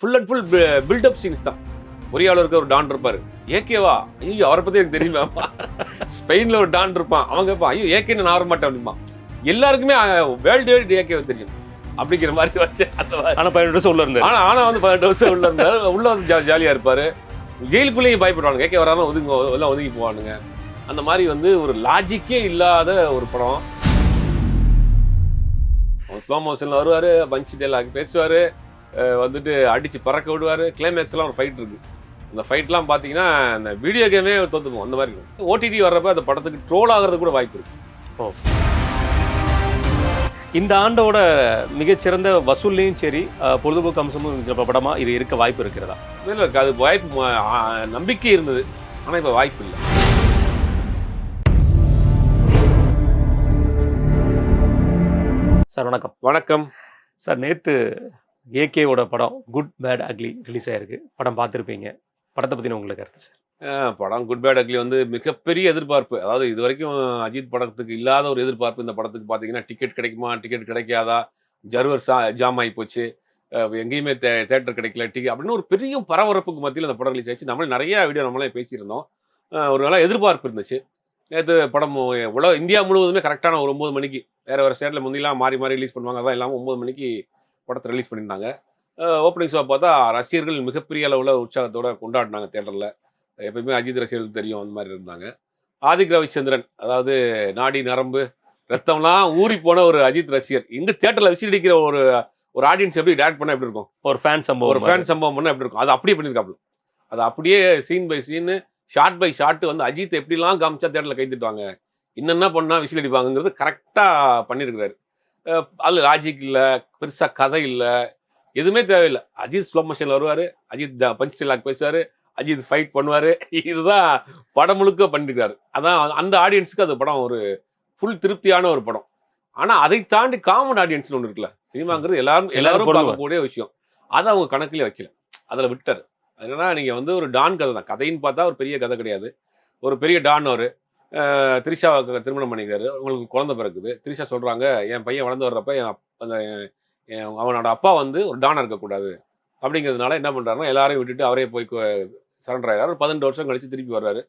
Full and full build up scenes தான். பொறியாளர் இருக்க ஒரு டான் இருப்பாரு. ஏகேவா ஐயோ அவரை பத்தி எனக்கு தெரியுமா ஸ்பெயின்ல ஒரு டான் இருப்பான். அவங்க கேட்பான் ஐயோ ஏகேன்னு நான் வர மாட்டேன் அப்படிமா எல்லாருக்குமே வேர்ல்டு வைட் ஏகேவை தெரியும். அப்படிங்கிற மாதிரி வச்சு அந்த மாதிரி. ஆனா பதினெட்டு வருஷம் உள்ள இருந்தாரு. ஆனா ஆனா வந்து பதினெட்டு வருஷம் உள்ள இருந்தாரு. உள்ள வந்து ஜா- ஜாலியா இருப்பாரு. ஜெயிலுக்குள்ளேயும் பயப்படுவானுங்க. ஏகே வராலும் ஒதுங்க எல்லாம் ஒதுங்கி போவானுங்க. அந்த மாதிரி வந்து ஒரு லாஜிக்கே இல்லாத ஒரு படம். ஸ்லோ மோஷன்ல வருவாரு பஞ்சி டேலாக் பேசுவாரு. வந்துட்டு அடிச்சு பறக்க விடுவாரு. கிளைமேக்ஸ் எல்லாம் ஒரு ஃபைட் இருக்கு. அந்த ஃபைட்லாம் பார்த்தீங்கன்னா அந்த வீடியோ கேமே தோத்துப்போம் அந்த மாதிரி இருக்கும். ஓடிடி வர்றப்ப அந்த படத்துக்கு ட்ரோல் ஆகிறது கூட வாய்ப்பு இருக்கு. இந்த ஆண்டோட மிகச்சிறந்த வசூல்லையும் சரி பொழுதுபோக்கு அம்சமும் இருக்கிற படமா இது இருக்க வாய்ப்பு இருக்கிறதா? இல்லை அது வாய்ப்பு நம்பிக்கை இருந்தது. ஆனா இப்ப வாய்ப்பு இல்லை. சார் வணக்கம். வணக்கம். சார் நேத்து ஏகேவோட படம் குட் பேட் அக்லி ரிலீஸ் ஆயிருக்கு. படம் பார்த்துருப்பீங்க. படத்தை பற்றின உங்களுக்கு கருத்து சார் படம் குட் பேட் அக்லி வந்து மிகப்பெரிய எதிர்பார்ப்பு. அதாவது இது வரைக்கும் அஜித் படத்துக்கு இல்லாத ஒரு எதிர்பார்ப்பு இந்த படத்துக்கு பார்த்தீங்கன்னா டிக்கெட் கிடைக்குமா டிக்கெட் கிடைக்காதா ஜர்வர் சா ஜாம் ஆகி போச்சு. எங்கேயுமே தே தேட்டர் கிடைக்கல டிக்கெட் அப்படின்னு ஒரு பெரிய பரபரப்புக்கு மத்தியில் அந்த படம் ரிலீஸ் ஆச்சு நம்மளே நிறைய வீடியோ நம்மளே பேசியிருந்தோம். ஒரு நல்லா எதிர்பார்ப்பு இருந்துச்சு. நேற்று படம் உலக இந்தியா முழுவதுமே கரெக்டான ஒரு ஒம்பது மணிக்கு வேறு வேறு ஸ்டேட்டில் முந்திலாம் மாறி மாறி ரிலீஸ் பண்ணுவாங்க. அதான் இல்லாமல் ஒம்பது மணிக்கு படத்தை ரிலீஸ் பண்ணியிருந்தாங்க. ஓப்பனிங் ஷோ பார்த்தா ரசிகர்கள் மிகப்பெரிய அளவில் உற்சாகத்தோட கொண்டாடினாங்க தேட்டரில் எப்பயுமே அஜித் ரசிகர்களுக்கு தெரியும் அந்த மாதிரி இருந்தாங்க. ஆதிக் ரவிச்சந்திரன் அதாவது நாடி நரம்பு ரத்தம்லாம் ஊறி போன ஒரு அஜித் ரசிகர். இங்க தியேட்டர்ல விசிலடிக்கிற ஒரு ஒரு ஆடியன்ஸ் எப்படி டேரக்ட் பண்ணா எப்படி இருக்கும்? ஒரு ஃபேன் சம்பவம் ஒரு ஃபேன் சம்பவம் பண்ணா எப்படி இருக்கும்? அது அப்படியே பண்ணியிருக்காப்புல. அது அப்படியே scene by scene shot by shot வந்து அஜித் எப்படிலாம் காமிச்சா தேட்டரில் கை தட்டுவாங்க? என்னென்ன பண்ணா விசில் அடிப்பாங்கங்கிறது கரெக்டாக பண்ணியிருக்கிறாரு. அதுல லாஜிக் இல்லை பெருசா கதை இல்லை எதுவுமே தேவையில்லை. அஜித் ஸ்லோ மோஷனில் வருவார் அஜித் பஞ்ச் டைலாக் பேசுவார் அஜித் ஃபைட் பண்ணுவார். இதுதான் படம் முழுக்க பண்ணிருக்காரு. அதான் அந்த ஆடியன்ஸுக்கு அந்த படம் ஒரு ஃபுல் திருப்தியான ஒரு படம். ஆனா அதை தாண்டி காமன் ஆடியன்ஸ்னு ஒன்று இருக்குல்ல சினிமாங்கிறது எல்லாரும் எல்லாரும். பார்க்கக்கூடிய விஷயம். அதை அவங்க கணக்குலயே வைக்கல. அதுல விட்டார். என்னன்னா நீங்க வந்து ஒரு டான் கதை தான். கதைன்னு பார்த்தா ஒரு பெரிய கதை கிடையாது. ஒரு பெரிய டான் ஒரு திரிஷாவுக்கு திருமணம் பண்ணிக்கிறாரு. உங்களுக்கு குழந்தை பிறக்குது. திரிஷா சொல்கிறாங்க என் பையன் வளர்ந்து வர்றப்ப என் அந்த அவனோட அப்பா வந்து ஒரு டானாக இருக்கக்கூடாது. அப்படிங்கிறதுனால என்ன பண்ணுறாருன்னா எல்லாரையும் விட்டுட்டு அவரே போய் சரண்டர் ஆகிறார் ஒரு பதினெட்டு வருஷம் கழித்து திருப்பி வர்றாரு.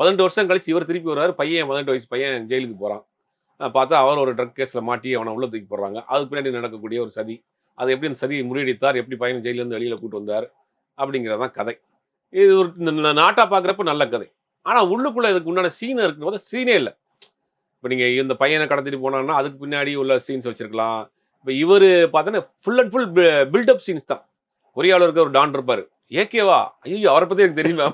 பதினெட்டு வருஷம் கழிச்சு இவர் திருப்பி வர்றாரு. பையன் பதினெட்டு வயசு பையன் ஜெயிலுக்கு போகிறான் பார்த்தா அவர் ஒரு ட்ரக் கேஸில் மாட்டி அவனை உள்ள தூக்கி போடுறாங்க. அதுக்கு பின்னாடி நடக்கக்கூடிய ஒரு சதி. அது எப்படி அந்த சதியை முறியடித்தார்? எப்படி பையன் ஜெயிலேருந்து வெளியில் கூட்டு வந்தார்? அப்படிங்கிறதான் கதை. இது ஒரு இந்த நாட்டாக பார்க்குறப்ப நல்ல கதை. ஆனா உள்ளுக்குள்ள இதுக்கு உண்டான சீன் இருக்கும்போது சீனே இல்லை. இப்போ நீங்க இந்த பையனை கடத்திட்டு போனான்னா அதுக்கு பின்னாடி உள்ள சீன்ஸ் வச்சிருக்கலாம். இப்போ இவர் பார்த்தோன்னா full and full buildup scenes தான். பொறியாளர் இருக்க ஒரு டான் இருப்பாரு. ஏகேவா? ஐயோ அவரை பத்தி எனக்கு தெரியுமா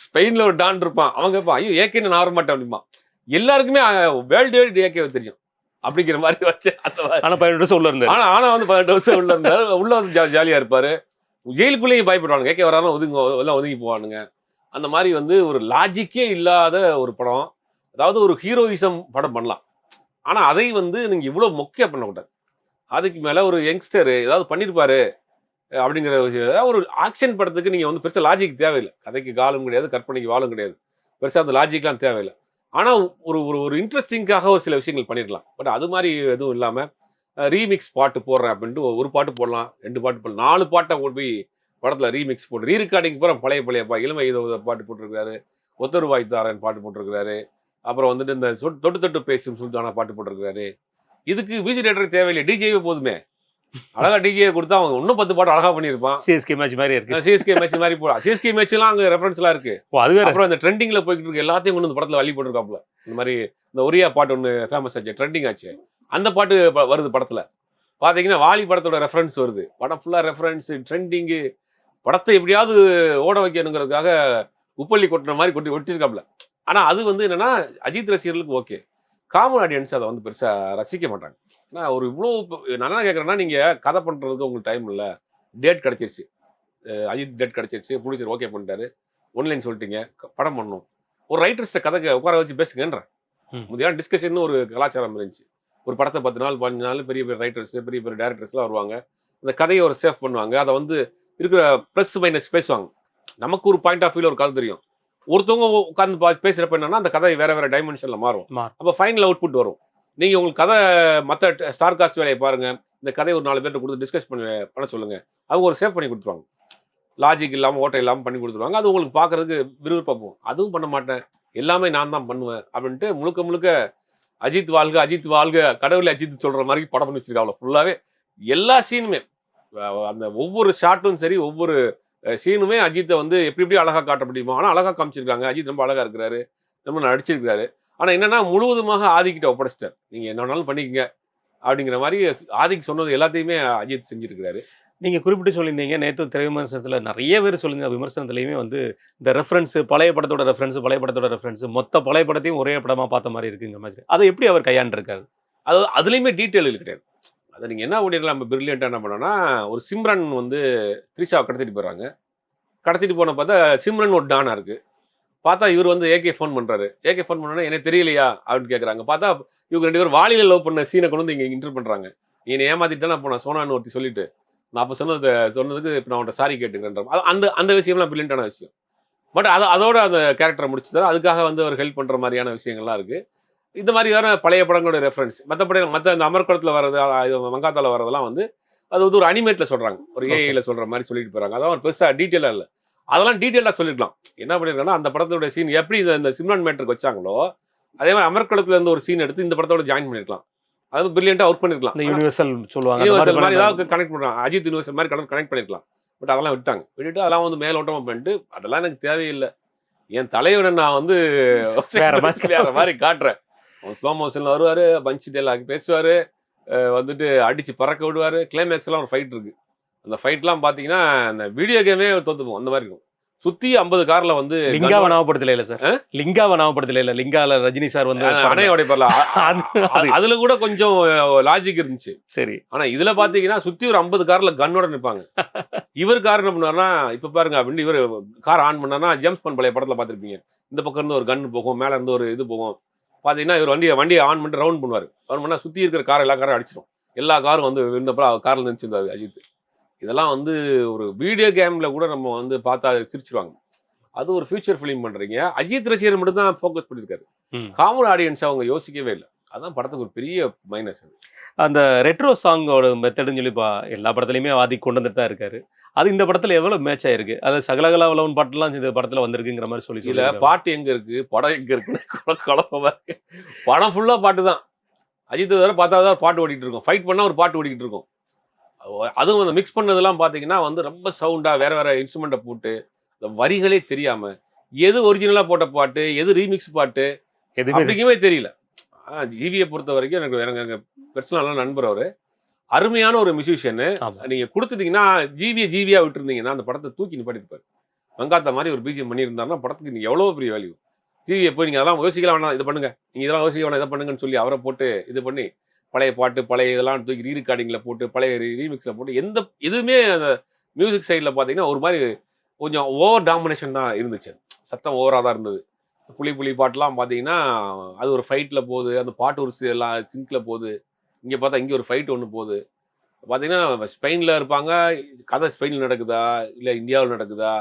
ஸ்பெயின்ல ஒரு டான் இருப்பான். அவங்க கேட்பான் ஐயோ ஏகேன்னு நான் வர மாட்டேன் அப்படிமா எல்லாருக்குமே வேர்ல்டு வைட் ஏகேவை தெரியும். அப்படிங்கிற மாதிரி வச்சு அந்த மாதிரி. ஆனா பதினெட்டு வருஷம் உள்ள இருந்தாரு. ஆனா ஆனா வந்து பதினெட்டு வருஷம் உள்ள இருந்தாரு. உள்ள வந்து ஜா- ஜாலியா இருப்பாரு. ஜெயிலுக்குள்ளேயும் பயப்படுவானுங்க. ஏகே வராலும் ஒதுங்க எல்லாம் ஒதுங்கி போவானுங்க. அந்த மாதிரி வந்து ஒரு லாஜிக்கே இல்லாத ஒரு படம். அதாவது ஒரு ஹீரோயிசம் படம் பண்ணலாம். ஆனால் அதை வந்து நீங்கள் இவ்வளோ மொக்கையாக பண்ணக்கூடாது. அதுக்கு மேலே ஒரு யங்ஸ்டரு ஏதாவது பண்ணியிருப்பாரு அப்படிங்கிற விஷயம். ஏதாவது ஒரு ஆக்ஷன் படத்துக்கு நீங்கள் வந்து பெருசாக லாஜிக் தேவையில்லை. கதைக்கு காலும் கிடையாது கற்பனைக்கு வாழும் கிடையாது. பெருசாக அந்த லாஜிக்லாம் தேவையில்லை. ஆனால் ஒரு ஒரு ஒரு இன்ட்ரெஸ்டிங்காக ஒரு சில விஷயங்கள் பண்ணிடலாம் பட் அது மாதிரி எதுவும் இல்லாமல் ரீமிக்ஸ் பாட்டு போடுறேன் அப்படின்ட்டு ஒரு பாட்டு போடலாம் ரெண்டு பாட்டு போடலாம் நாலு பாட்டை கொண்டு போய் படத்தில் ரீமிக்ஸ் போட்டு ரீ ரெக்கார்டிங் பூரா பழைய பழைய பா இளமை இதோ பாட்டு போட்டிருக்காரு ஒத்தரு வாய்த்தாரன் பாட்டு போட்டிருக்காரு அப்புறம் வந்துட்டு இந்த தொட்டு தொட்டு பேசும் சுல்தானா பாட்டு போட்டிருக்காரு இதுக்கு மியூசிக் டேரக்டர் தேவையில்லை. டிஜேவே போதுமே. அழகா டிஜே கொடுத்தா அவங்க இன்னும் பத்து பாட்டு அழகா பண்ணியிருப்பான். சிஎஸ்கே மேட்ச் மாதிரி இருக்கு. சிஎஸ்கே மேட்ச் மாதிரி போடா சிஎஸ்கே மேட்ச்லாம் அங்கே ரெஃபரன்ஸ்லாம் இருக்கு. ஓ அது வேற. அப்புறம் இந்த ட்ரெண்டிங்ல போய்கிட்டு இருக்க எல்லாத்தையும் கொண்டு இந்த படத்துல வழி போட்டிருக்காப்புல. இந்த மாதிரி இந்த ஒரியா பாட்டு ஒன்று ஃபேமஸ் ஆச்சு ட்ரெண்டிங் ஆச்சு. அந்த பாட்டு வருது படத்துல. பாத்தீங்கன்னா வாலி படத்தோட ரெஃபரன்ஸ் வருது. படம் ஃபுல்லா ரெஃபரன்ஸ் ட்ரெண்டிங்கு படத்தை எப்படியாவது ஓட வைக்கணுங்கிறதுக்காக உப்பள்ளி கொட்டுற மாதிரி கொட்டி ஒட்டியிருக்காப்புல. ஆனா அது வந்து என்னன்னா அஜித் ரசிகர்களுக்கு ஓகே. காமன் ஆடியன்ஸ் அதை வந்து பெருசா ரசிக்க மாட்டாங்க. ஏன்னா ஒரு இவ்வளோ நான் என்ன கேட்குறேன்னா நீங்க கதை பண்றதுக்கு உங்களுக்கு டைம் இல்லை. டேட் கிடைச்சிருச்சு. அஜித் டேட் கிடைச்சிருச்சு. ப்ரொடியூசர் ஓகே பண்ணிட்டாரு. ஒன்லைன் சொல்லிட்டீங்க. படம் பண்ணணும். ஒரு ரைட்டர்ஸ்ட்ட கதை உட்கார வச்சு பேசுங்கன்றேன். முதியான டிஸ்கஷன் ஒரு கலாச்சாரம் இருந்துச்சு. ஒரு படத்தை பத்து நாள் பதினஞ்சு நாள் பெரிய பெரிய ரைட்டர்ஸ் பெரிய பெரிய டேரக்டர்ஸ்லாம் வருவாங்க. அந்த கதையை ஒரு சேஃப் பண்ணுவாங்க. அதை வந்து இருக்கிற ப்ளஸ் மைனஸ் பேசுவாங்க. நமக்கு ஒரு பாயிண்ட் ஆஃப் வியூல ஒரு கதை தெரியும். ஒருத்தவங்க உட்காந்து பா- பேசுறப்ப என்னன்னா அந்த கதை வேற வேற டைமென்ஷன்ல மாறும். அப்போ ஃபைனல் அவுட்புட் வரும். நீங்க உங்களுக்கு கதை மற்ற ஸ்டார் காஸ்ட் வேலையை பாருங்க. இந்த கதையை ஒரு நாலு பேர்ட்ட கொடுத்து டிஸ்கஸ் பண்ண பண்ண சொல்லுங்க. அவங்க ஒரு சேவ் பண்ணி கொடுத்துருவாங்க. லாஜிக் இல்லாமல் ஓட்டை இல்லாமல் பண்ணி கொடுத்துருவாங்க. அது உங்களுக்கு பார்க்கறதுக்கு விறுவிறுப்பாக போகும். அதுவும் பண்ண மாட்டேன். எல்லாமே நான் தான் பண்ணுவேன் அப்படின்ட்டு முழுக்க முழுக்க அஜித் வாழ்க அஜித் வாழ்க கடவுளை அஜித் சொல்ற மாதிரி படம் பண்ணி வச்சிருக்காங்க ஃபுல்லாவே எல்லா சீனுமே அந்த ஒவ்வொரு ஷாட்டும் சரி ஒவ்வொரு சீனுமே அஜித்தை வந்து எப்படி எப்படி அழகா காட்ட முடியுமோ ஆனால் அழகா காமிச்சிருக்காங்க. அஜித் ரொம்ப அழகா இருக்கிறாரு. ரொம்ப நடிச்சிருக்காரு ஆனா என்னன்னா முழுவதுமாக ஆதிக்கிட்ட ஒப்படைச்சிட்டார். நீங்க என்ன வேணாலும் பண்ணிக்கங்க அப்படிங்கிற மாதிரி ஆதிக்கு சொன்னது எல்லாத்தையுமே அஜித் செஞ்சிருக்கிறாரு. நீங்க குறிப்பிட்டு சொல்லியிருந்தீங்க நேற்று திரை விமர்சனத்துல நிறைய பேர் சொல்லியிருந்த விமர்சனத்துலையுமே வந்து இந்த ரெஃபரன்ஸ் பழைய படத்தோட ரெஃபரன்ஸ் பழைய படத்தோட ரெஃபரன்ஸ் மொத்த பழைய படத்தையும் ஒரே படமா பார்த்த மாதிரி இருக்குங்கிற மாதிரி. அதை எப்படி அவர் கையாண்டிருக்காரு? அது அதுலேயுமே டீட்டெயில் கிடையாது. அதை நீங்கள் என்ன பண்ணிடலாம் நம்ம பிரில்லியண்ட்டாக என்ன பண்ணோம்னா ஒரு சிம்ரன் வந்து த்ரிஷாவை கடத்திட்டு போயிடுறாங்க. கடத்திட்டு போன பார்த்தா சிம்ரன் ஒரு டானா இருக்குது பார்த்தா இவர் வந்து ஏகே ஃபோன் பண்ணுறாரு ஏகே ஃபோன் பண்ணோன்னா எனக்கு தெரியலையா? அப்படின்னு கேட்குறாங்க பார்த்தா இவங்க ரெண்டு பேரும் வாலியில் லவ் பண்ண சீனை கொண்டு வந்து இங்கே இன்டர் பண்ணுறாங்க என்னை ஏமாத்திட்டு தான் நான் போனேன் சோனான்னு ஒருத்தி சொல்லிட்டு. நான் அப்போ சொன்னது சொன்னதுக்கு இப்போ நான் அவன்கிட்ட சாரி கேட்டுக்கிறேன் அது அந்த அந்த விஷயம்லாம் பிரில்லியண்டான விஷயம். பட் அது அதோட அந்த கேரக்டரை முடிச்சுட்டாரு. அதுக்காக வந்து அவர் ஹெல்ப் பண்ணுற மாதிரியான விஷயங்கள்லாம் இருக்குது இந்த மாதிரியான பழைய படங்களோட ரெஃபரன்ஸ் மற்றபடி மற்ற இந்த அமர்குளத்தில் வர்றது மங்காத்தால வர்றதெல்லாம் வந்து அது வந்து ஒரு அனிமேட்ல சொல்றாங்க. ஒரு. ஏஐல சொல்ற மாதிரி சொல்லிட்டு போறாங்க. அதான் ஒரு பெருசா டீட்டெயிலாக இல்லை. அதெல்லாம் டீட்டெயிலாக சொல்லிருக்கலாம். என்ன பண்ணிருக்காங்கன்னா அந்த படத்தோட சீன் எப்படி இந்த இந்த சிம்ரான் மேட்டருக்கு வச்சாங்களோ அதே மாதிரி அமர்குளத்துல இருந்து ஒரு சீன் எடுத்து இந்த படத்தோட ஜாயின் பண்ணிருக்கலாம். அது பிரில்லியண்டா ஒர்க் பண்ணிருக்கலாம். யூனிவர்சல் சொல்லுவாங்க. யூனிவர்சல் மாதிரி ஏதாவது கனெக்ட் பண்றாங்க. அஜித் யூனிவர்சல் மாதிரி கனெக்ட் கனெக்ட் பண்ணிருக்கலாம். பட் அதெல்லாம் விட்டாங்க. விட்டுட்டு அதெல்லாம் வந்து மேலோட்டமா பண்ணிட்டு அதெல்லாம் எனக்கு தேவையில்லை. என் தலைவனை நான் வந்து வேற மாதிரி. மாதிரி காட்டுறேன். ஸ்லோ மோஷன்ல வருவாரு பஞ்சு டேலாக் பேசுவாரு வந்துட்டு அடிச்சு பறக்க விடுவாரு. கிளைமேக்ஸ் எல்லாம் ஒரு ஃபைட் இருக்கு. அந்த ஃபைட்லாம் பாத்தீங்கன்னா அந்த வீடியோ கேமே தோத்து போகும். அந்த மாதிரி இருக்கும். சுத்தி ஐம்பது கார்ல வந்து லிங்காவை ஞாபகப்படுத்தல இல்ல சார் லிங்காவை ஞாபகப்படுத்தல இல்ல? லிங்கால ரஜினி சார் வந்து அது- அது- அதுல கூட கொஞ்சம் லாஜிக் இருந்துச்சு. சரி. ஆனா இதுல பாத்தீங்கன்னா சுத்தி ஒரு ஐம்பது கார்ல கன்னோட நிப்பாங்க. இவர் கார் என்ன பண்ணுவாருன்னா இப்ப பாருங்க அப்படின்னு இவர் கார் ஆன் பண்ணாருன்னா ஜேம்ஸ் பண்ட் பழைய படத்துல பாத்திருப்பீங்க. இந்த பக்கம் இருந்து ஒரு கன் போகும் மேல இருந்து ஒரு இது போகும். பாத்தீங்கன்னா இவர் வண்டியை வண்டியை ஆன் பண்ணிட்டு ரவுண்ட் பண்ணுவாரு. ரவுண்ட் பண்ணா சுத்தி இருக்கிற கார் எல்லா காரும் அடிச்சிடும் எல்லா காரும் வந்து இருந்தப்பறம் கார்ல நினைச்சிருந்தாரு அஜித். இதெல்லாம் வந்து ஒரு வீடியோ கேம்ல கூட நம்ம வந்து பார்த்தா சிரிச்சிருவாங்க. அது ஒரு ஃபியூச்சர் ஃபிலிம் பண்றீங்க. அஜித் ரசிகர் மட்டும் தான் ஃபோக்கஸ் பண்ணிருக்காரு. ம். காமன் ஆடியன்ஸ் அவங்க யோசிக்கவே இல்லை. அதான் படத்துக்கு ஒரு பெரிய மைனஸ் அந்த ரெட்ரோ சாங்கோட மெத்தடுன்னு சொல்லி எல்லா படத்துலயுமே ஆதி கொண்டு வந்துட்டு தான் இருக்காரு. அது இந்த படத்துல எவ்வளவு மேட்ச் ஆயிருக்கு? அது சகலகலா உலவன் பாட்டுலாம் இந்த படத்துல வந்திருக்குங்கிற மாதிரி சொல்லி சொல்லியிருக்காரு. பாட்டு எங்க இருக்கு? படம் எங்க இருக்குன்னு குழ- குழப்பமா இருக்கு. படம் ஃபுல்லா பாட்டு தான். அஜித் வேற பார்த்தா தான் பாட்டு ஓடிட்டு இருக்கும். ஃபைட் பண்ணா ஒரு பாட்டு ஓடிக்கிட்டு இருக்கும். அது- அதுவும் அந்த மிக்ஸ் பண்ணதெல்லாம் பாத்தீங்கன்னா வந்து ரொம்ப சவுண்டா வேற வேற இன்ஸ்ட்ருமெண்ட்டை போட்டு இந்த வரிகளே தெரியாம எது ஒரிஜினலா போட்ட பாட்டு எது ரீமிக்ஸ் பாட்டு எதுவுமே அப்படிங்குமே தெரியல. ஜிவியை பொறுத்த வரைக்கும் எனக்கு எனக்கு எனக்கு பர்சனலான நண்பர் அவரு. அருமையான ஒரு மியூசிஷியனு ஆமா. நீங்க கொடுத்துட்டீங்கன்னா ஜிவியை ஜிவியா விட்டுருந்தீங்கன்னா அந்த படத்தை தூக்கி நிப்பாட்டிருப்பாரு மங்காத்த மாதிரி ஒரு பிஜிஎம் பண்ணியிருந்தாருன்னா படத்துக்கு நீங்க எவ்வளவு பெரிய வேல்யூ ஜிவியை போய் நீங்க அதெல்லாம் யோசிக்கலாம் வேணாம் இது பண்ணுங்க. நீங்க இதெல்லாம் யோசிக்க வேணாம் இதை பண்ணுங்கன்னு சொல்லி அவரை போட்டு இது பண்ணி பழைய பாட்டு பழைய இதெல்லாம் தூக்கி ரீ போட்டு பழைய ரீமிக்ஸ்ல போட்டு எந்த எதுவுமே அந்த மியூசிக் சைடில் பார்த்தீங்கன்னா ஒரு மாதிரி கொஞ்சம் ஓவர் டாமினேஷன் தான் இருந்துச்சு. சத்தம் ஓவராக தான் இருந்தது. புலி புலி பாட்டுலாம் பார்த்தீங்கன்னா அது ஒரு ஃபைட்டில் போகுது. அந்த பாட்டு ஒரு எல்லாம் சிங்கில் போகுது. இங்கே பார்த்தா இங்கே ஒரு ஃபைட் ஒன்று போகுது. பார்த்தீங்கன்னா ஸ்பெயினில் இருப்பாங்க. கதை ஸ்பெயினில் நடக்குதா? இல்லை இந்தியாவில் நடக்குதா?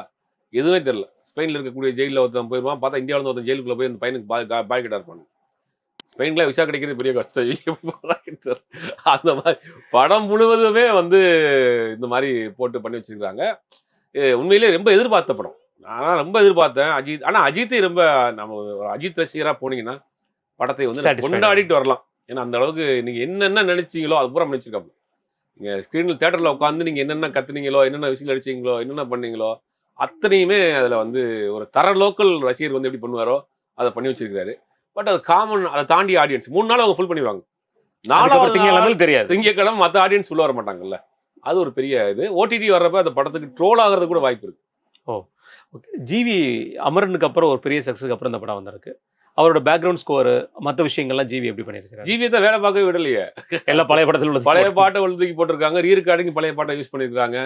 எதுவுமே தெரில ஸ்பெயினில் இருக்கக்கூடிய ஜெயிலில் ஒருத்தன் போயிருப்பான். பார்த்தா இந்தியாவில் ஒருத்தன் ஜெயிலுக்குள்ளே போய் அந்த பையனுக்கு பாய் பாய் இருப்பாங்க. ஸ்பெயினில் விசா கிடைக்கிறது பெரிய கஷ்டம். அந்த மாதிரி படம் முழுவதுமே வந்து இந்த மாதிரி போட்டு பண்ணி வச்சுருக்காங்க. உண்மையிலே உண்மையிலேயே ரொம்ப எதிர்பார்த்த படம். நான் ரொம்ப எதிர்பார்த்தேன். அஜித் ஆனால் அஜித்தை ரொம்ப நம்ம ஒரு அஜித் ரசிகராக போனீங்கன்னா படத்தை வந்து. கொண்டாடிட்டு வரலாம். ஏன்னா அந்த அளவுக்கு நீங்கள் என்னென்ன நினைச்சீங்களோ அது பூரா நினைச்சிருக்காங்க நீங்கள் ஸ்க்ரீனில் தேட்டரில் உட்காந்து நீங்கள் என்னென்ன கத்துனீங்களோ என்னென்ன விஷயம் அடிச்சீங்களோ என்னென்ன பண்ணீங்களோ அத்தனையுமே அதில் வந்து ஒரு தர லோக்கல் ரசிகர் வந்து எப்படி பண்ணுவாரோ அதை பண்ணி வச்சிருக்காரு பட் அது காமன் அதை தாண்டி ஆடியன்ஸ் மூணு நாள் அவங்க ஃபுல் பண்ணிடுவாங்க. நாலாவது திங்கக்கிழமை தெரியாது. திங்கக்கிழமை மற்ற ஆடியன்ஸ் உள்ள வர மாட்டாங்கல்ல அது ஒரு பெரிய இது. ஓடிடி வர்றப்ப அந்த படத்துக்கு ட்ரோல் ஆகிறது கூட வாய்ப்பு இருக்கு. ஓகே ஜிவி அமரனுக்கு அப்புறம் ஒரு பெரிய சக்ஸஸ்க்கு அப்புறம் இந்த படம் வந்திருக்கு. அவரோட பேக்ரவுண்ட் ஸ்கோர் மற்ற விஷயங்கள்லாம் ஜிவி எப்படி பண்ணியிருக்காரு ஜிவியத்தை வேலை பார்க்கவே விடலையே. எல்லா பழைய படத்துல உள்ள பழைய பாட்டை எழுதுக்கி போட்டிருக்காங்க. ரீ ரெக்கார்டிங் பழைய பாட்டை யூஸ் பண்ணியிருக்காங்க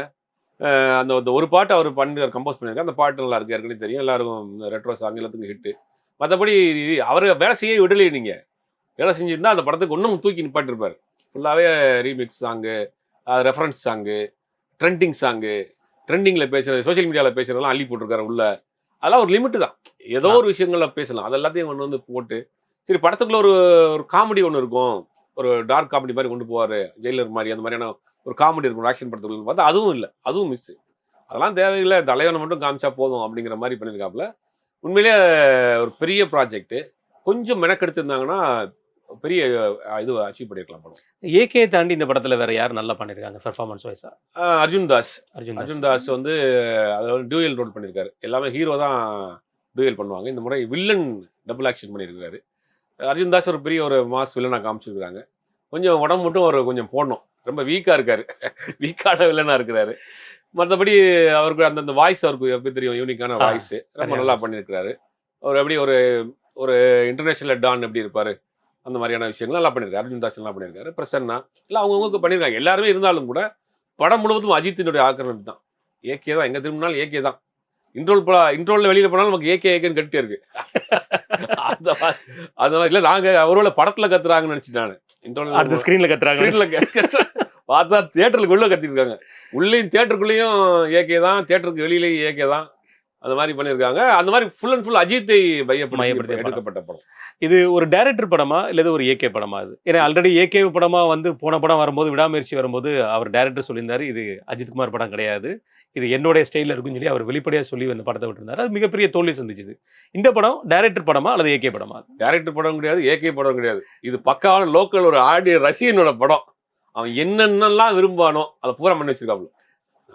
அந்த ஒரு பாட்டு அவர் பண்ணி கம்போஸ் பண்ணியிருக்காரு. அந்த பாட்டு நல்லா இருக்கு ஏற்கனவே தெரியும். எல்லாருக்கும் ரெட்ரோ சாங் எல்லாத்துக்கும் ஹிட்டு மற்றபடி அவர் வேலை செய்ய விடலையே நீங்க. வேலை செஞ்சிருந்தா அந்த படத்துக்கு இன்னும் தூக்கி நிப்பாட்டிருப்பாரு. ஃபுல்லாகவே remix song reference song trending song ட்ரெண்டிங்கில் பேசுறது சோஷியல் மீடியாவில் பேசுறதெல்லாம் அள்ளி போட்டிருக்காரு உள்ள. அதெல்லாம் ஒரு லிமிட் தான். ஏதோ ஒரு விஷயங்கள்ல பேசலாம். அது எல்லாத்தையும் கொண்டு வந்து போட்டு சரி படத்துக்குள்ள ஒரு ஒரு காமெடி ஒன்று இருக்கும். ஒரு டார்க் காமெடி மாதிரி கொண்டு போவார் ஜெயிலர் மாதிரி அந்த மாதிரியான ஒரு காமெடி இருக்கும் ஆக்ஷன் படத்துக்கு பார்த்தா அதுவும் இல்லை. அதுவும் மிஸ் அதெல்லாம் தேவையில்லை. தலைவனை மட்டும் காமிச்சா போதும் அப்படிங்கிற மாதிரி பண்ணியிருக்காப்புல. உண்மையிலேயே ஒரு பெரிய ப்ராஜெக்ட் கொஞ்சம் மெனக்கெடுத்திருந்தாங்கன்னா பெரிய இது அச்சீவ் பண்ணியிருக்கலாம் படம் ஏகே தாண்டி இந்த படத்துல வேற யார் நல்லா பண்ணிருக்காங்க பெர்ஃபார்மன்ஸ் வைஸா அர்ஜுன் தாஸ். அர்ஜுன் அர்ஜுன் தாஸ் வந்து அதில் வந்து டியூயல் ரோல் பண்ணியிருக்காரு எல்லாமே ஹீரோ தான் டியூயல் பண்ணுவாங்க. இந்த முறை வில்லன் டபுள் ஆக்ஷன் பண்ணியிருக்காரு அர்ஜுன் தாஸ் ஒரு பெரிய ஒரு மாஸ் வில்லனாக காமிச்சிருக்காங்க. கொஞ்சம் உடம்பு மட்டும் ஒரு கொஞ்சம் போடணும். ரொம்ப வீக்காக இருக்காரு. வீக்கான வில்லனாக இருக்கிறாரு. மற்றபடி அவருக்கு அந்தந்த வாய்ஸ் அவருக்கு எப்படி தெரியும்? யூனிக்கான வாய்ஸ் ரொம்ப நல்லா voice. பண்ணியிருக்காரு அவர் எப்படி ஒரு ஒரு இன்டர்நேஷனல் டான் எப்படி இருப்பாரு? அந்த மாதிரியான விஷயங்கள் நல்லா பண்ணியிருக்காரு. அர்ஜுன் தாஸ் நல்லா பண்ணியிருக்காரு. பிரசன்னா இல்லை அவங்கவுங்க பண்ணியிருக்காங்க. எல்லாருமே இருந்தாலும் கூட படம் முழுவதும் அஜித்தினுடைய ஆக்கிரமிப்பு தான். ஏகே தான். எங்க திரும்பினாலும் ஏகே தான். இன்ட்ரோல் பா இன்ட்ரோல்ல வெளியில போனாலும் நமக்கு ஏகே ஏகேன்னு கட்டிட்டே இருக்கு. அந்த மாதிரி அந்த மாதிரி இல்லை நாங்க அவரோட படத்துல கத்துறாங்கன்னு நினைச்சிட்டு நான். இன்ட்ரோல் ஸ்கிரீன்ல கத்துறாங்க ஸ்கிரீன்ல பார்த்தா தியேட்டருக்கு உள்ள கத்திருக்காங்க உள்ளேயும் தியேட்டருக்குள்ளேயும் ஏகே தான். தியேட்டருக்கு வெளியிலேயும் ஏகே தான். அந்த மாதிரி பண்ணியிருக்காங்க. அந்த மாதிரி ஃபுல் அண்ட் ஃபுல் அஜித்தை மையப்படுத்தி. எடுக்கப்பட்ட படம். இது ஒரு டைரக்டர் படமா இல்லது ஒரு ஏகே படமா அது ஏன்னா ஆல்ரெடி ஏகே படமா வந்து போன படம் வரும்போது விடாமுயற்சி வரும்போது அவர் டைரக்டர் சொல்லியிருந்தாரு இது அஜித்குமார் படம் கிடையாது. இது என்னுடைய ஸ்டைல இருக்குன்னு சொல்லி அவர் வெளிப்படையா சொல்லி அந்த படத்தை விட்டுருந்தாரு. அது மிகப்பெரிய தோல்வி சந்திச்சுது. இந்த படம் டைரக்டர் படமா அல்லது ஏகே படமா? டேரக்டர் படம் கிடையாது ஏகே படம் கிடையாது. இது பக்காவான லோக்கல் ஒரு ஆடிய ரசிகனோட படம். அவன் என்னென்னலாம் விரும்பானோ அதை பூரா பண்ணி வச்சிருக்காப்புல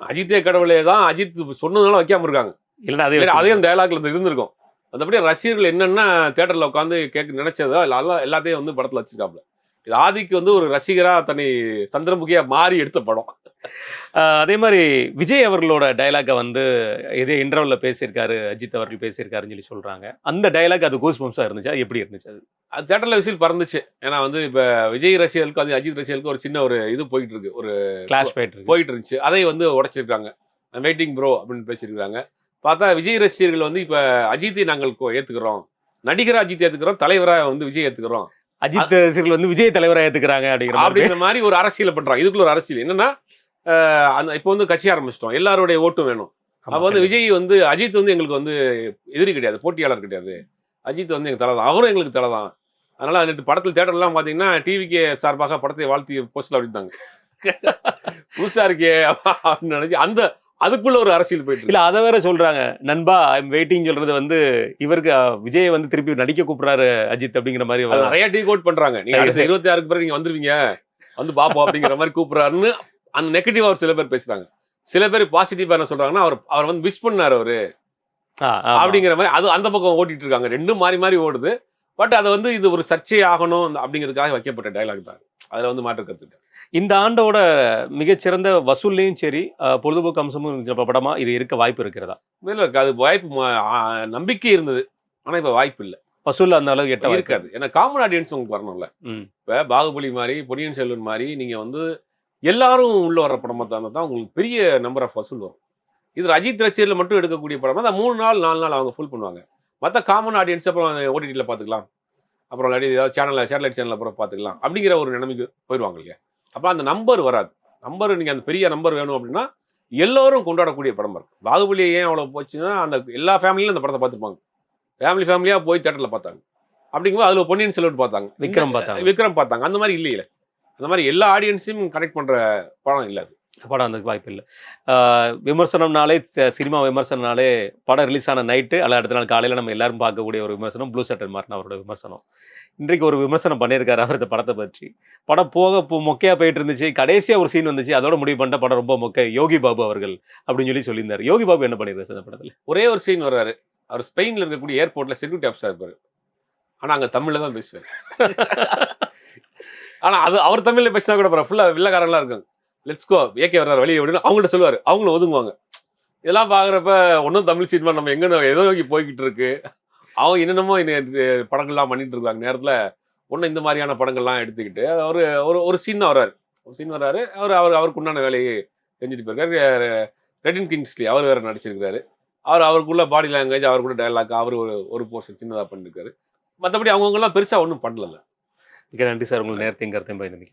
அஜித்தே கடவுளே தான் அஜித் சொன்னதுனால வைக்காம இருக்காங்க. இல்லைன்னா அதே அதையும் டயலாக்ல இருந்து இருந்திருக்கும். மற்றபடி ரசிகர்கள் என்னென்ன தேட்டர்ல உட்காந்து கேட்க நினைச்சதோ இல்ல அதெல்லாம் எல்லாத்தையும் வந்து படத்துல வச்சிருக்காப்புல இது ஆதிக்கு வந்து ஒரு ரசிகரா தன்னை சந்திரமுகியா மாறி எடுத்த படம். அதே மாதிரி விஜய் அவர்களோட டைலாக்கை வந்து இதே இன்டர்வல்ல பேசியிருக்காரு அஜித் அவர்கள் பேசியிருக்காருன்னு சொல்லி சொல்றாங்க. அந்த டைலாக் அது கூஸ் பம்ஸா இருந்துச்சு? அது எப்படி இருந்துச்சு அது? அது தேட்டர்ல விசில் பறந்துச்சு. ஏன்னா வந்து இப்ப விஜய் ரசிகர்களுக்கு வந்து அஜித் ரசிகர்களுக்கு ஒரு சின்ன ஒரு இது போயிட்டு இருக்கு. ஒரு கிளாஷ் போயிட்டு போயிட்டு இருந்துச்சு. அதை வந்து உடைச்சிருக்காங்க. வெயிட்டிங் ப்ரோ அப்படின்னு பேசியிருக்காங்க பார்த்தா விஜய் ரசிகர்கள் வந்து இப்ப அஜித்தை நாங்கள் ஏத்துக்கிறோம். நடிகரா அஜித் ஏத்துக்கிறோம் தலைவரா வந்து விஜய் ஏத்துக்கிறோம். அஜித் ரசிகர்கள் வந்து விஜய் தலைவரா ஏத்துக்கிறாங்க அப்படிங்கிற அப்படிங்கிற மாதிரி ஒரு அரசியலை பண்றாங்க. இதுக்குள்ள ஒரு அரசியல். என்னன்னா அந்த இப்போ வந்து கட்சி ஆரம்பிச்சிட்டோம். எல்லாருடைய ஓட்டும் வேணும். அப்ப வந்து விஜய் வந்து அஜித் வந்து எங்களுக்கு வந்து எதிரி கிடையாது போட்டியாளர் கிடையாது. அஜித் வந்து எங்க தலை தான். அவரும் எங்களுக்கு தலை தான். அதனால நேற்று படத்தில் தேட்டர்லாம் பார்த்தீங்கன்னா டிவிக்கு சார்பாக படத்தை வாழ்த்தி போஸ்டில் அப்படித்தாங்க புதுசா இருக்கே அப்படின்னு நினைச்சு அந்த அதுக்குள்ள ஒரு அரசியல் போயிட்டு. இல்ல அதை வேற சொல்றாங்க. நண்பா ஐம் வெயிட்டிங் சொல்றது வந்து இவருக்கு விஜயை வந்து திருப்பி நடிக்க கூப்பிடுறாரு அஜித் அப்படிங்கிற மாதிரி. நிறைய டீ கோட் பண்றாங்க. நீங்க அடுத்த இருபத்தி ஆறுக்கு பிறகு நீங்க வந்துருவீங்க. வந்து பாப்போம் அப்படிங்கிற மாதிரி கூப்பிடுறாருன்னு அந்த நெகட்டிவ் அவர் சில பேர் பேசுறாங்க. சில பேர் பாசிட்டிவா என்ன சொல்றாங்கன்னா அவர் அவர் வந்து விஷ் பண்ணாரு அவரு. அப்படிங்கிற மாதிரி அது அந்த பக்கம் ஓட்டிட்டு இருக்காங்க. ரெண்டும் மாறி மாறி ஓடுது. பட் அதை வந்து இது ஒரு சர்ச்சை ஆகணும் அப்படிங்கிறதுக்காக வைக்கப்பட்ட டயலாக் தான். அதுல வந்து மாற்று கருத்து இல்ல. இந்த ஆண்டோட மிகச்சிறந்த வசூல்லையும் சரி பொழுதுபோக்கு அம்சமும் படமா இது இருக்க வாய்ப்பு இருக்கிறதா? இல்ல அது வாய்ப்பு நம்பிக்கை இருந்தது. ஆனா இப்ப வாய்ப்பு இல்ல. வசூல் அந்த அளவுக்கு எட்ட இருக்காது. ஏன்னா காமன் ஆடியன்ஸ் உங்களுக்கு வரணும்ல. இப்ப பாகுபலி மாதிரி பொன்னியின் செல்வன் மாதிரி நீங்க வந்து எல்லாரும் உள்ள வர்ற படமா தான் தான் உங்களுக்கு பெரிய நம்பர் ஆஃப் வசூல் வரும். இது அஜித் ரசிகர்ல மட்டும் எடுக்கக்கூடிய படம் தான் மூணு நாள் நாலு நாள் அவங்க ஃபுல் பண்ணுவாங்க. மற்ற காமன் ஆடியன்ஸ் அப்புறம் ஓடிடியில் பார்த்துக்கலாம் அப்புறம் இல்லாட்டி ஏதாவது சேனலில் சேட்டலைட் சேனல் அப்புறம் பார்த்துக்கலாம் அப்படிங்கிற ஒரு நிலைமைக்கு போயிடுவாங்க இல்லையா? அப்போ அந்த நம்பர் வராது. நம்பர் நீங்கள் அந்த பெரிய நம்பர் வேணும் அப்படின்னா எல்லோரும் கொண்டாடக்கூடிய படம் இருக்கு பாகுபலி ஏன் அவ்வளோ போச்சுன்னா அந்த எல்லா ஃபேமிலியும் அந்த படத்தை பார்த்துருப்பாங்க ஃபேமிலி ஃபேமிலியாக போய் தேட்டரில் பார்த்தாங்க. அப்படிங்கும்போது அதில் பொன்னியின் செல்வன் பார்த்தாங்க. விக்ரம் பார்த்தாங்க. விக்ரம் பார்த்தாங்க. அந்த மாதிரி இல்லையில. அந்த மாதிரி எல்லா ஆடியன்ஸையும் கனெக்ட் பண்ணுற படம் இல்லை அது. படம் அந்த வாய்ப்பு இல்லை. விமர்சனம்னாலே சினிமா விமர்சனம்னாலே படம் ரிலீஸ் ஆன நைட்டு அல்ல அடுத்த நாள் காலையில் நம்ம எல்லாரும் பார்க்கக்கூடிய ஒரு விமர்சனம் ப்ளூ சட்டர் மார்ட்டின் அவரோட விமர்சனம். இன்றைக்கு ஒரு விமர்சனம் பண்ணியிருக்காரு அவர் இந்த படத்தை பற்றி. படம் போக போ மொக்கையா போயிட்டு இருந்துச்சு. கடைசியாக ஒரு சீன் வந்துச்சு. அதோட முடிவு பண்ணிட்ட படம் ரொம்ப மொக்கை. யோகி பாபு அவர்கள் அப்படின்னு சொல்லி சொல்லியிருந்தார். யோகி பாபு என்ன பண்ணியிருக்காரு இந்த படத்தில்? ஒரே ஒரு சீன் வர்றாரு. அவர் ஸ்பெயின்ல இருக்கக்கூடிய ஏர்போர்ட்ல செக்யூரிட்டி ஆஃபீஸர் இருப்பாரு. ஆனா அங்க தமிழ்ல தான் பேசுவார். ஆனா அது அவர் தமிழ்ல பேசினா கூட பரவாயில்ல. ஃபுல்லா வில்லக்காரங்களா இருக்காங்க. லெட்ஸ் கோ ஏகே வர்றாரு வெளியே அப்படின்னு அவங்கள்ட்ட சொல்லுவார். அவங்களும் ஒதுங்குவாங்க. இதெல்லாம் பார்க்குறப்ப ஒன்றும் தமிழ் சினிமா நம்ம எங்கே எதோ நோக்கி போய்கிட்டு இருக்கு? அவங்க என்னென்னமோ இந்த- படங்கள்லாம் பண்ணிட்டு இருக்காங்க. நேரத்தில் ஒன்றும் இந்த மாதிரியான படங்கள்லாம் எடுத்துக்கிட்டு அவர் ஒரு ஒரு சீன் தான் வர்றாரு. ஒரு சீன் வர்றாரு. அவர் அவர் அவருக்கு உண்டான வேலையை செஞ்சுட்டு போயிருக்காரு. ரெட்டின் கிங்ஸ்லி அவர் வேறு நடிச்சிருக்கிறாரு. அவர் அவருக்குள்ள பாடி லாங்குவேஜ் அவர் கூட டயலாக் அவர் ஒரு ஒரு போர்ஷன் சின்னதாக பண்ணியிருக்காரு மற்றபடி அவங்கவுங்கலாம் பெருசாக ஒன்றும் பண்ணல மிக நன்றி சார். உங்களுக்கு நேரத்தையும் கருத்தையும் பயந்து